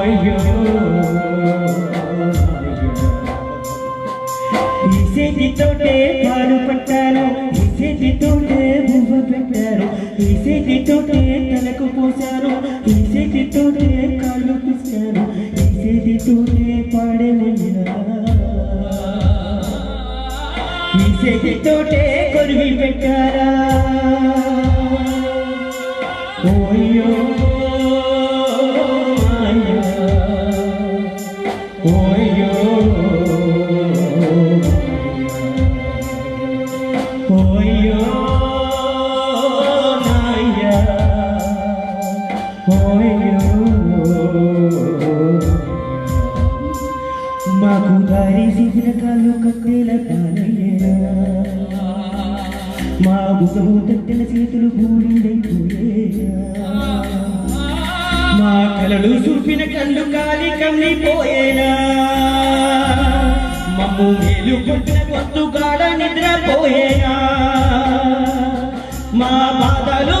అయ్యో పాలు పట్టాను ఈ బువ్వ పెట్టాను ఈ తలకు పోసాను ఈ కాళ్ళు పిసాను ఈ చేతితోటే పాడేమయ్యా కొరివి పెట్టారా మాకు దారి చేసిన కాళ్ళు కట్టేల కానయ్యా మా బుసము తట్టిన చేతులు బూడిదైపోయేయా కలలు చూపిన కళ్ళు కాలి కమ్మిపోయేనా మమ్ము మేలు కొట్టిన గొంతుగాడ నిద్రపోయేనా మా బాధలు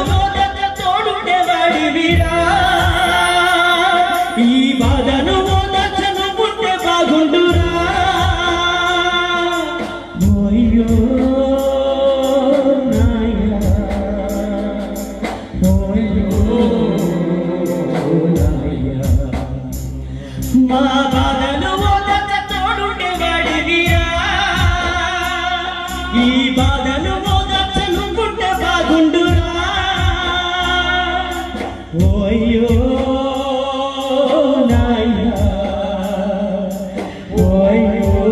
ఓయ్యో నాయనా ఓయ్యో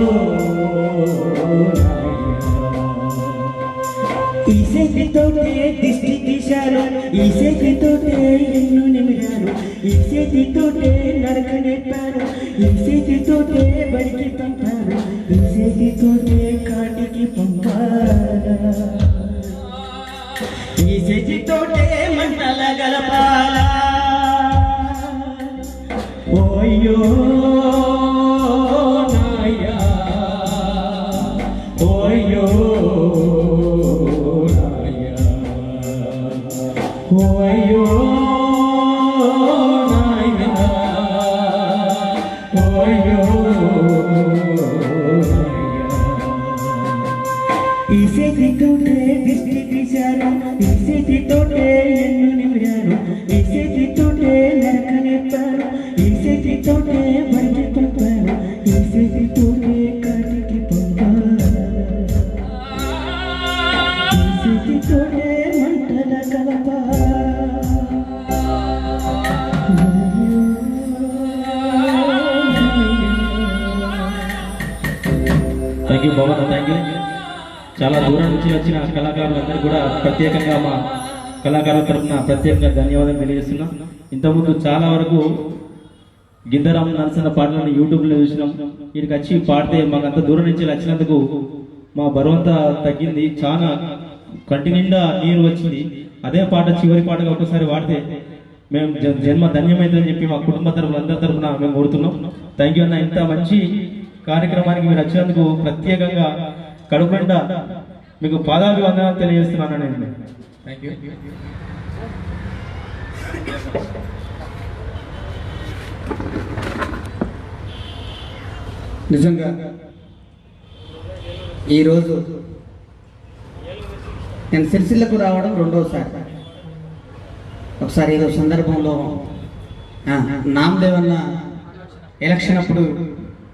ఈ చేతితోటే దిష్టి తీశారు ఈ ఎన్ను నిమిరారు ఈ నరక నెప్పారు ఈ బడికి పంపారు ఈ కాటికి పంపారా. ఈ ఓయ్యో చాలా దూరం నుంచి వచ్చిన కళాకారులందరూ కూడా ప్రత్యేకంగా మా కళాకారుల తరఫున ప్రత్యేకంగా ధన్యవాదాలు తెలియజేస్తున్నాం. ఇంతకుముందు చాలా వరకు గిద్దరాం నరసన్న పాటలను యూట్యూబ్లో చూసినాం. వీడికి వచ్చి పాడితే మాకు అంత దూరం నుంచి వచ్చినందుకు మా బరువంతా తగ్గింది. చాలా కంటి నిండా నీరు వచ్చింది. అదే పాట చివరి పాటగా ఒకసారి పాడితే మేము జ- జన్మ ధన్యమైందని చెప్పి మా కుటుంబ తరఫున అందరి తరఫున మేము కోరుతున్నాం. థ్యాంక్ యూ అన్న. ఇంత మంచి కార్యక్రమానికి మీరు వచ్చినందుకు ప్రత్యేకంగా కడుపుంట మీకు పాదాభివందనాలు తెలియజేస్తున్నాను నేను. థ్యాంక్ యూ నిజంగా ఈరోజు నేను సిరిసిల్లకు రావడం రెండోసారి. ఒకసారి ఏదో సందర్భంలో ఆ, నామదేవ్ అన్న ఎలక్షన్ అప్పుడు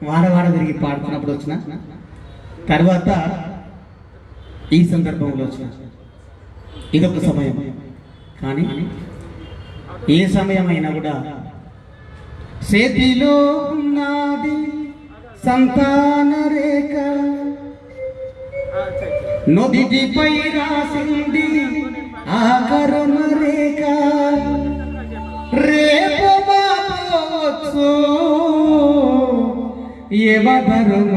వాడ తిరిగి పాడుతున్నప్పుడు వచ్చిన తర్వాత ఈ సందర్భంలో ఇదొక సమయం. కానీ ఏ సమయమైనా కూడా చేతిలో ఉన్నది సంతాన రేఖ నొదిటిపై రాసింది ఆ కరుణ రేఖ. రేపు మాపోవచ్చు యమధర్మ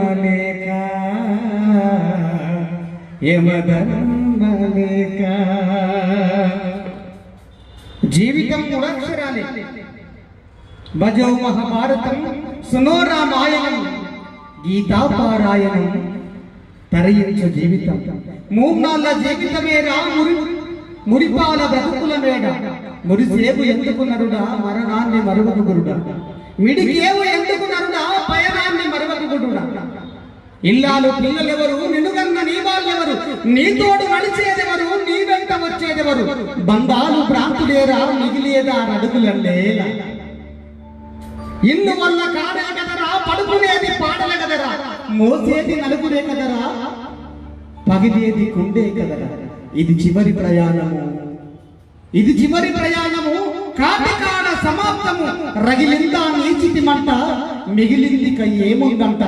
యమధర్మ లేఖ జీవితం మూడక్షరాలే భజో మహాభారతం సునో రామాయణం గీతాపారాయణం తరయించు జీవితం. మూన్నాళ్ళ జీవితమే రాముడు మురిపాల బ్రతుకుల మేడ. మురిసేపు ఎందుకు నరుడా మరణాన్ని మరువకుగురుడా మిడికేవు ఎందుకున్నరుడా పయనాన్ని మరవకుంటున్నా ఇల్లాలు పిల్లలెవరు నిన్నుగన్న నీతోడు నీ నడిచేదెవరు నీ వెంట వచ్చేదెవరు? బంధాలు భ్రాంతులేరా మిగిలేదా నడుకులండేలా ఇల్లు వల్ల కాడే కదరా? పడుకునేది పాడలే కదరా? మోసేది నలుగురే కదరా? పగిదేది కుండే కదరా? ఇది చివరి ప్రయాణము. ఇది చివరి ప్రయాణము. కాటికాడ సమాప్తము. రగిలిందా నీచితి మంట మిగిలింది కయ్యేముందంట?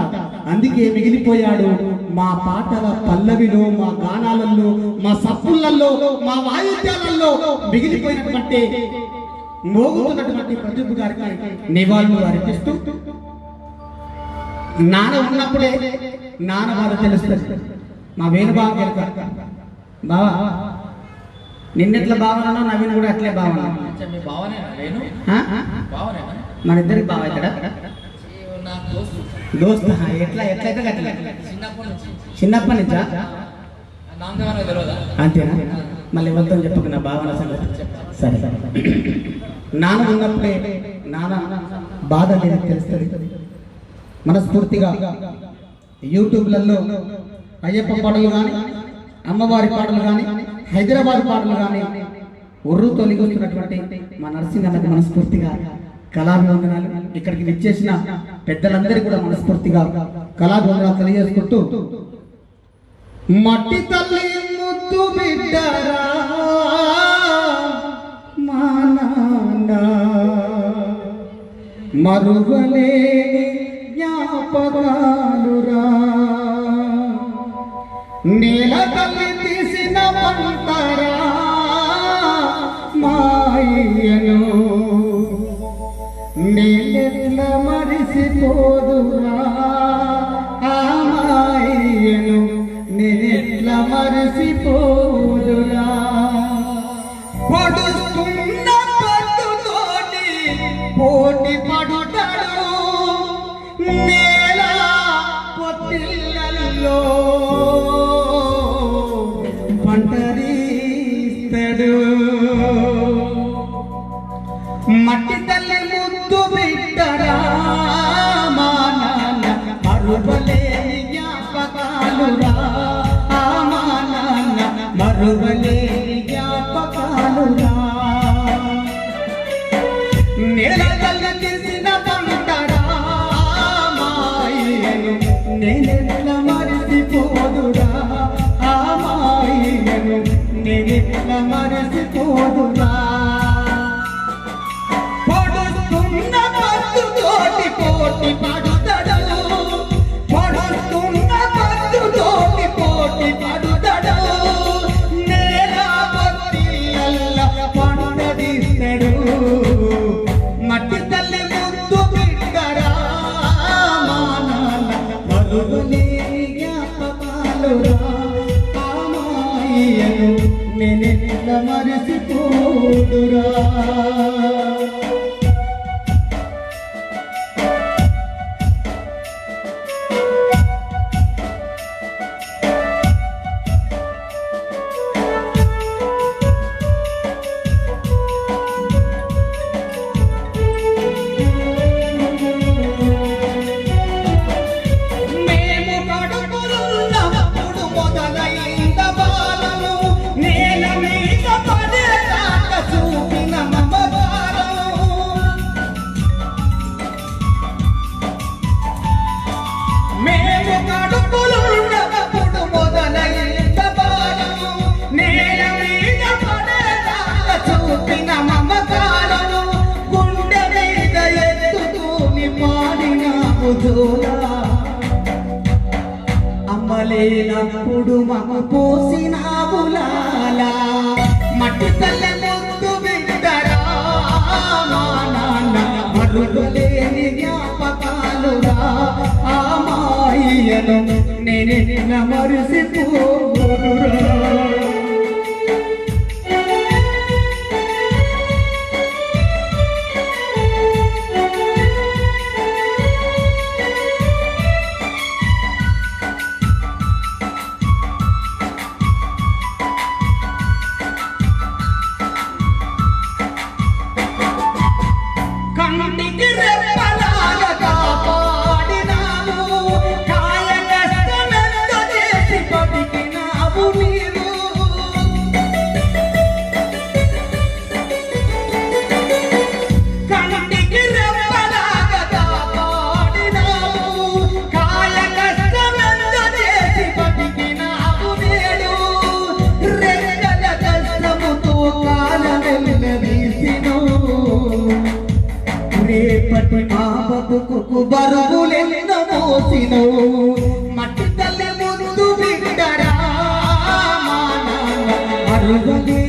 అందుకే మిగిలిపోయాడు. మా పాటల పల్లవిలో మా గానాలలో మా సప్పులలో మా వాయిద్యాలలో మిగిలిపోయినటువంటి మోగుతున్నటువంటి ప్రదీప్ గారికి నివాళులు అర్పిస్తూ నాన్న ఉన్నప్పుడే నాన్న బాధ తెలుస్తుంది. మా వేణుబాబు గారు బావా నిన్నెట్లా భావన నవీన్ కూడా అట్లే భావన మన ఇద్దరికి బావ ఇక్కడ? దోస్తు. దోస్త్ ఎట్లా ఎట్లయితే అట్లా చిన్నప్పటి నుంచా? అంతేనా? మళ్ళీ ఎవరితో చెప్పకు నా భావన సంగతి. సరే సరే. నాన్న ఉన్నప్పుడే నాన్న బాధ అనేది తెలుస్తుంది. మనస్ఫూర్తిగా యూట్యూబ్లలో అయ్యప్ప పాటలు కానీ అమ్మవారి పాటలు కానీ హైదరాబాద్ పాటలు కానీ ఉర్రు తొలగిస్తున్నటువంటి మా నరసింహన్నకు మనస్ఫూర్తిగా కళాభివందనాలు ఇక్కడికి విచ్చేసిన పెద్దలందరికీ కూడా మనస్ఫూర్తిగా కళాభివందనాలు తెలియజేసుకుంటూ మట్టి తల్లి ముద్దు బిడ్డరా మా నాన్న మరువలేని జ్ఞాపకాలురా. నేల పోటీ పడుతాడు నేల పొత్తిళ్ళల్లో పంటరీస్తాడు. మట్టి తల్లి ముద్దు బిడ్డరా మా నాన్న మరువలేని జ్ఞాపకాలురా ఆ మా నాన్న మరువలేని జ్ఞాపకాలురా తల్లి తీసిన పంటరా నేనెట్ల మరిసిపోదురా? ఆ నేనెట్ల మరిసిపోదురా? అమ్మలేనప్పుడు మము పోసిన బులాలా మట్టి తల్లి ముందు బిడ్డరా మా నాన్న మరువలేని జ్ఞాపకాలురా ఆ మాయను నేనెట్ల మరిసిపోరా మట్టి తల్లి ముందు బిడ్డరా మా నాన్న అరుగలే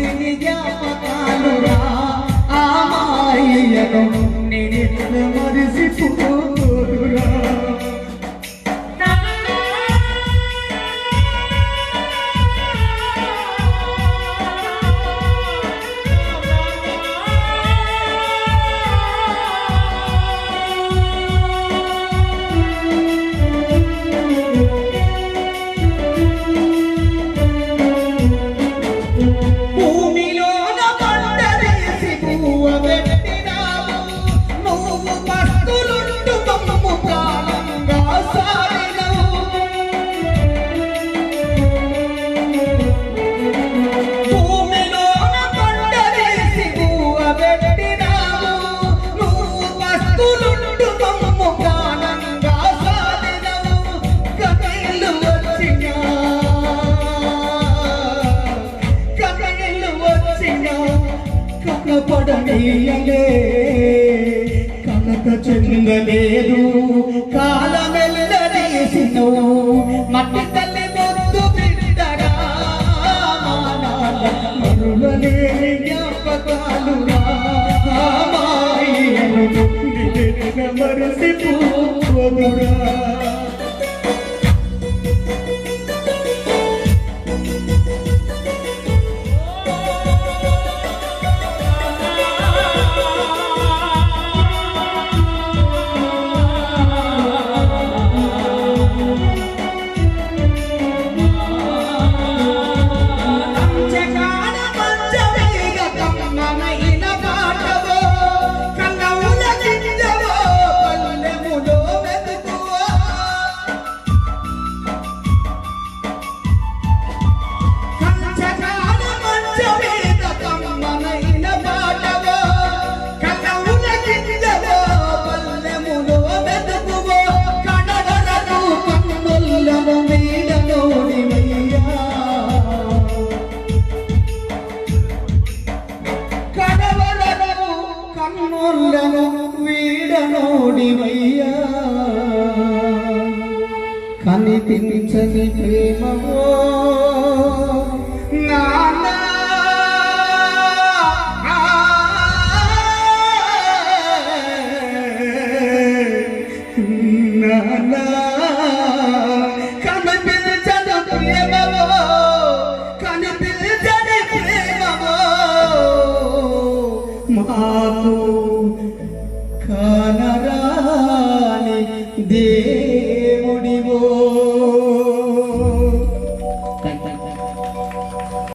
పడనీయలే. కనక చెందలేదు కాలమెల్లడేసిను మట్టి తల్లి ముందు బిడ్డరా మరులనే జ్ఞాపకాలు మరిసిపోదురా